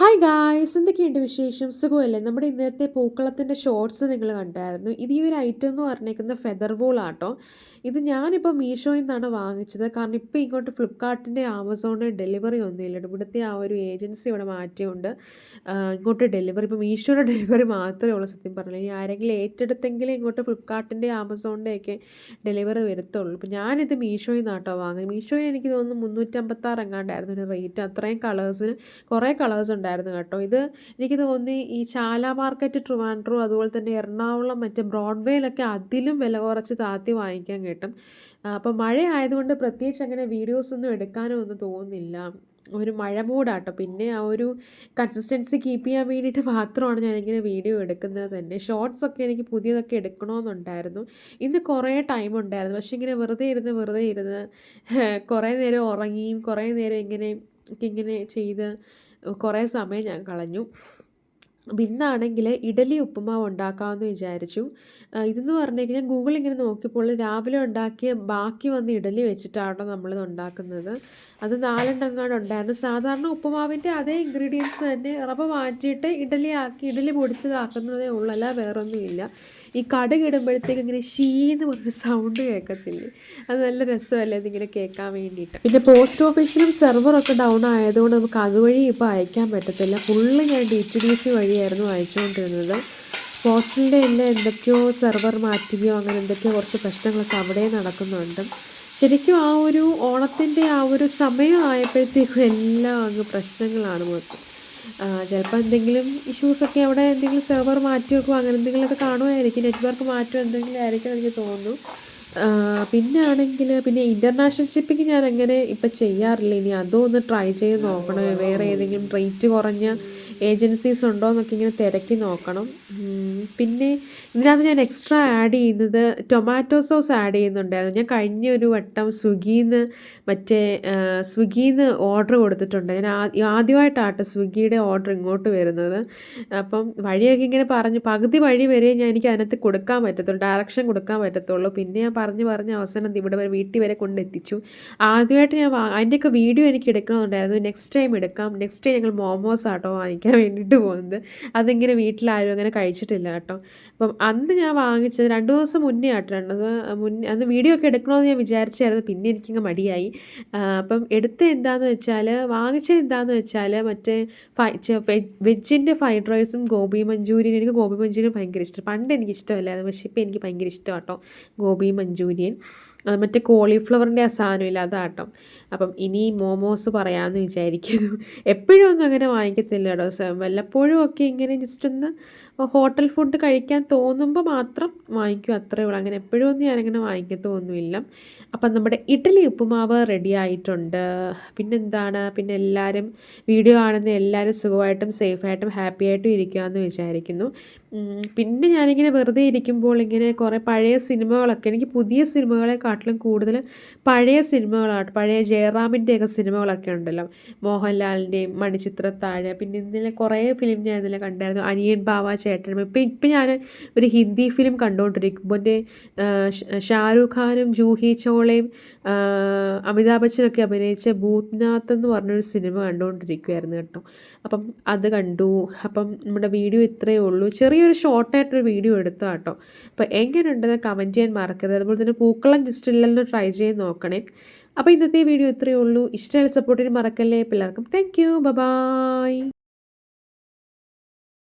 Hi guys എന്തൊക്കെയുണ്ട് വിശേഷം? സുഖമല്ലേ? നമ്മുടെ ഇന്നത്തെ പൂക്കളത്തിന്റെ ഷോർട്സ് നിങ്ങൾ കണ്ടായിരുന്നു. ഇത് ഈ ഒരു ഐറ്റം എന്ന് പറഞ്ഞേക്കുന്ന ഫെദർ വോൾ ആട്ടോ. ഇത് ഞാനിപ്പോൾ മീഷോയിൽ നിന്നാണ് വാങ്ങിച്ചത്. കാരണം ഇപ്പോൾ ഇങ്ങോട്ട് ഫ്ലിപ്കാർട്ടിന്റെ ആമസോണിന്റെ ഡെലിവറി ഒന്നുമില്ല. ഇവിടുത്തെ ആ ഒരു ഏജൻസി ഇവിടെ മാറ്റിയുണ്ട് ഇങ്ങോട്ട് ഡെലിവറി ഇപ്പോൾ മീഷോയുടെ ഡെലിവറി മാത്രമേ ഉള്ളൂ സത്യം പറഞ്ഞാൽ. ഇനി ആരെങ്കിലും ഏറ്റെടുത്തെങ്കിലും ഇങ്ങോട്ട് ഫ്ലിപ്കാർട്ടിന്റെ ആമസോണിന്റെ ഒക്കെ ഡെലിവറി വരത്തുള്ളൂ. ഇപ്പോൾ ഞാനിത് മീഷോയിൽ നിന്നാട്ടോ വാങ്ങി. മീഷോയിൽ എനിക്ക് തോന്നുന്നു മുന്നൂറ്റമ്പത്താറ് എങ്ങാണ്ടായിരുന്നു ഒരു റേറ്റ് അത്രയും കളേഴ്സിന് കുറേ കളേഴ്സ് ഉണ്ടായിരുന്നു. കേട്ടോ. ഇത് എനിക്ക് തോന്നി ഈ ചാല മാർക്കറ്റ് ട്രിവാൻഡ്രോ അതുപോലെ തന്നെ എറണാകുളം മറ്റേ ബ്രോഡ്വേയിലൊക്കെ അതിലും വില കുറച്ച് താത്തി വാങ്ങിക്കാൻ കിട്ടും. അപ്പോൾ മഴ ആയതുകൊണ്ട് പ്രത്യേകിച്ച് അങ്ങനെ വീഡിയോസൊന്നും എടുക്കാനോ ഒന്നും തോന്നുന്നില്ല. ഒരു മഴ മൂടാട്ടോ പിന്നെ ആ ഒരു കൺസിസ്റ്റൻസി കീപ്പ് ചെയ്യാൻ വേണ്ടിയിട്ട് മാത്രമാണ് ഞാനിങ്ങനെ വീഡിയോ എടുക്കുന്നത്. തന്നെ ഷോർട്സ് ഒക്കെ എനിക്ക് പുതിയതൊക്കെ എടുക്കണമെന്നുണ്ടായിരുന്നു. ഇന്ന് കുറേ ടൈം ഉണ്ടായിരുന്നു. പക്ഷെ ഇങ്ങനെ വെറുതെ ഇരുന്ന് വെറുതെ ഇരുന്ന് കുറേ നേരം ഉറങ്ങിയും കുറേ നേരം ഇങ്ങനെ ഇങ്ങനെ ചെയ്ത് കുറേ സമയം ഞാൻ കളഞ്ഞു. ഇന്നാണെങ്കിൽ ഇഡലി ഉപ്പുമാവ് ഉണ്ടാക്കാമെന്ന് വിചാരിച്ചു. ഇതെന്ന് പറഞ്ഞു കഴിഞ്ഞാൽ ഗൂഗിൾ ഇങ്ങനെ നോക്കിയപ്പോൾ രാവിലെ ഉണ്ടാക്കിയ ബാക്കി വന്ന് ഇഡലി വെച്ചിട്ടാണ് നമ്മളിത് ഉണ്ടാക്കുന്നത്. അത് നാലെണ്ണങ്ങാണ് ഉണ്ടായിരുന്നു. സാധാരണ ഉപ്പുമാവിന്റെ അതേ ഇൻഗ്രീഡിയൻസ് തന്നെ. റവ മാറ്റിയിട്ട് ഇഡലി ആക്കി ഇഡലി പൊടിച്ചതാക്കുന്നതേ ഉള്ളല്ല വേറൊന്നുമില്ല. ഈ കടുക് ഇടുമ്പോഴത്തേക്ക് ഇങ്ങനെ ഷീന്ന് പറഞ്ഞ സൗണ്ട് കേൾക്കത്തില്ലേ? അത് നല്ല രസമല്ലേ അതിങ്ങനെ കേൾക്കാൻ വേണ്ടിയിട്ട്. പിന്നെ പോസ്റ്റ് ഓഫീസിലും സെർവറൊക്കെ ഡൗൺ ആയതുകൊണ്ട് നമുക്ക് അതുവഴി ഇപ്പോൾ അയക്കാൻ പറ്റത്തില്ല. ഫുള്ള് ഞാൻ ഡി ടി ഡി സി വഴിയായിരുന്നു അയച്ചുകൊണ്ടിരുന്നത്. പോസ്റ്റിന്റെ എല്ലാം എന്തൊക്കെയോ സെർവർ മാറ്റുകയോ അങ്ങനെ എന്തൊക്കെയോ കുറച്ച് പ്രശ്നങ്ങളൊക്കെ അവിടെ നടക്കുന്നുണ്ട്. ശരിക്കും ആ ഒരു ഓണത്തിന്റെ ആ ഒരു സമയമായപ്പോഴത്തേക്കും എല്ലാം അങ്ങ് പ്രശ്നങ്ങളാണ് മൊത്തം. ചിലപ്പോൾ എന്തെങ്കിലും ഇഷ്യൂസൊക്കെ അവിടെ എന്തെങ്കിലും സെർവർ മാറ്റി വെക്കുമോ അങ്ങനെ എന്തെങ്കിലുമൊക്കെ കാണുമായിരിക്കും നെറ്റ്വർക്ക് മാറ്റം എന്തെങ്കിലും ആയിരിക്കും എനിക്ക് തോന്നുന്നു. പിന്നെ ആണെങ്കിൽ പിന്നെ ഇന്റർനാഷണൽ ഷിപ്പിംഗ് ഞാൻ അങ്ങനെ ഇപ്പം ചെയ്യാറില്ല. ഇനി അതും ഒന്ന് ട്രൈ ചെയ്ത് നോക്കണം. വേറെ ഏതെങ്കിലും റേറ്റ് കുറഞ്ഞ ഏജൻസീസ് ഉണ്ടോ എന്നൊക്കെ ഇങ്ങനെ തിരക്കി നോക്കണം. പിന്നെ ഇതിനകത്ത് ഞാൻ എക്സ്ട്രാ ആഡ് ചെയ്യുന്നത് ടൊമാറ്റോ സോസ് ആഡ് ചെയ്യുന്നുണ്ടായിരുന്നു. ഞാൻ കഴിഞ്ഞ ഒരു വട്ടം സ്വിഗ്ഗിന്ന് മറ്റേ സ്വിഗ്ഗിന്ന് ഓർഡർ കൊടുത്തിട്ടുണ്ട്. ഞാൻ ആദ്യമായിട്ടാട്ടോ സ്വിഗ്ഗിയുടെ ഓർഡർ ഇങ്ങോട്ട് വരുന്നത്. അപ്പം വഴിയൊക്കെ ഇങ്ങനെ പറഞ്ഞ് പകുതി വഴി വരെ ഞാൻ എനിക്ക് അതിനകത്ത് കൊടുക്കാൻ പറ്റത്തുള്ളൂ ഡയറക്ഷൻ കൊടുക്കാൻ പറ്റത്തുള്ളൂ. പിന്നെ ഞാൻ പറഞ്ഞ് പറഞ്ഞ് അവസാനം ഇവിടെ വരെ വീട്ടിൽ വരെ കൊണ്ടെത്തിച്ചു. ആദ്യമായിട്ട് ഞാൻ അതിന്റെയൊക്കെ വീഡിയോ എനിക്ക് എടുക്കണമെന്നുണ്ടായിരുന്നു നെക്സ്റ്റ് ടൈം എടുക്കാം. നെക്സ്റ്റ് ടൈം ഞങ്ങൾ മോമോസ് ആട്ടോ വാങ്ങിക്കാം കഴിക്കാൻ വേണ്ടിയിട്ട് പോകുന്നത്. അതിങ്ങനെ വീട്ടിലാരും അങ്ങനെ കഴിച്ചിട്ടില്ല കേട്ടോ. അപ്പം അന്ന് ഞാൻ വാങ്ങിച്ചത് രണ്ട് ദിവസം മുന്നേ ആട്ടോ. രണ്ടത് മുന്നേ അന്ന് വീഡിയോ ഒക്കെ എടുക്കണമെന്ന് ഞാൻ വിചാരിച്ചായിരുന്നു. പിന്നെ എനിക്കങ്ങ് മടിയായി. അപ്പം എടുത്ത എന്താണെന്ന് വെച്ചാൽ വാങ്ങിച്ചത് എന്താണെന്ന് വെച്ചാൽ മറ്റേ ഫൈ വെജിന്റെ ഫ്രൈഡ് റൈസും ഗോബി മഞ്ചൂരിയൻ. എനിക്ക് ഗോബി മഞ്ചൂരിയൻ ഭയങ്കര ഇഷ്ടം. പണ്ട് എനിക്ക് ഇഷ്ടമല്ലായിരുന്നു പക്ഷേ ഇപ്പോൾ എനിക്ക് ഭയങ്കര ഇഷ്ടം കേട്ടോ ഗോബി മഞ്ചൂരിയൻ. മറ്റേ കോളിഫ്ലവറിന്റെ ആ സാധനമില്ല അതാട്ടോ അപ്പം ഇനി മോമോസ് പറയാമെന്ന് വിചാരിക്കുന്നു. എപ്പോഴും ഒന്നും അങ്ങനെ വാങ്ങിക്കത്തില്ല കേട്ടോ. വല്ലപ്പോഴും ഒക്കെ ഇങ്ങനെ ജസ്റ്റ് ഒന്ന് ഹോട്ടൽ ഫുഡ് കഴിക്കാൻ തോന്നുമ്പോൾ മാത്രം വാങ്ങിക്കും അത്രയേ ഉള്ളൂ. അങ്ങനെ എപ്പോഴും ഒന്നും ഞാനങ്ങനെ വാങ്ങിക്കത്തൊന്നുമില്ല. അപ്പം നമ്മുടെ ഇഡ്ഡലി ഉപ്പുമാവ് റെഡി ആയിട്ടുണ്ട്. പിന്നെന്താണ്? പിന്നെ എല്ലാവരും വീഡിയോ കാണുന്ന എല്ലാവരും സുഖമായിട്ടും സേഫായിട്ടും ഹാപ്പി ആയിട്ടും ഇരിക്കുകയെന്ന് വിചാരിക്കുന്നു. പിന്നെ ഞാനിങ്ങനെ വെറുതെ ഇരിക്കുമ്പോൾ ഇങ്ങനെ കുറേ പഴയ സിനിമകളൊക്കെ എനിക്ക് പുതിയ സിനിമകളെക്കാട്ടിലും കൂടുതൽ പഴയ സിനിമകളാണ്. പഴയ ജയറാമിന്റെയൊക്കെ സിനിമകളൊക്കെ ഉണ്ടല്ലോ. മോഹൻലാലിന്റെയും മണിച്ചിത്രത്താഴ്. പിന്നെ ഇന്നലെ കുറേ ഫിലിം ഞാൻ ഇന്നലെ കണ്ടായിരുന്നു. അനിയൻ ബാവ ചേട്ടനും. ഇപ്പം ഇപ്പം ഞാൻ ഒരു ഹിന്ദി ഫിലിം കണ്ടുകൊണ്ടിരിക്കുമ്പോൾ എന്റെ ഷാരൂഖ് ഖാനും ജൂഹി ചോളയും അമിതാഭ് ബച്ചനൊക്കെ അഭിനയിച്ച ഭൂത്നാഥ് എന്ന് പറഞ്ഞൊരു സിനിമ കണ്ടുകൊണ്ടിരിക്കുമായിരുന്നു കേട്ടോ. അപ്പം അത് കണ്ടു. അപ്പം നമ്മുടെ വീഡിയോ ഇത്രയേ ഉള്ളൂ. ചെറിയൊരു ഷോർട്ടായിട്ടൊരു വീഡിയോ എടുത്തു കേട്ടോ. അപ്പോൾ എങ്ങനെയുണ്ടെന്ന് കമന്റ് ചെയ്യാൻ മറക്കരുത്. അതുപോലെ തന്നെ പൂക്കളം ഇല്ലെന്ന് ട്രൈ ചെയ്ത് നോക്കണേ. അപ്പോൾ ഇന്നത്തെ വീഡിയോ ഇത്രയേ ഉള്ളൂ. ഇഷ്ടമായ സപ്പോർട്ടിന് മറക്കല്ലേ. പിള്ളേർക്കും താങ്ക് യു ബൈ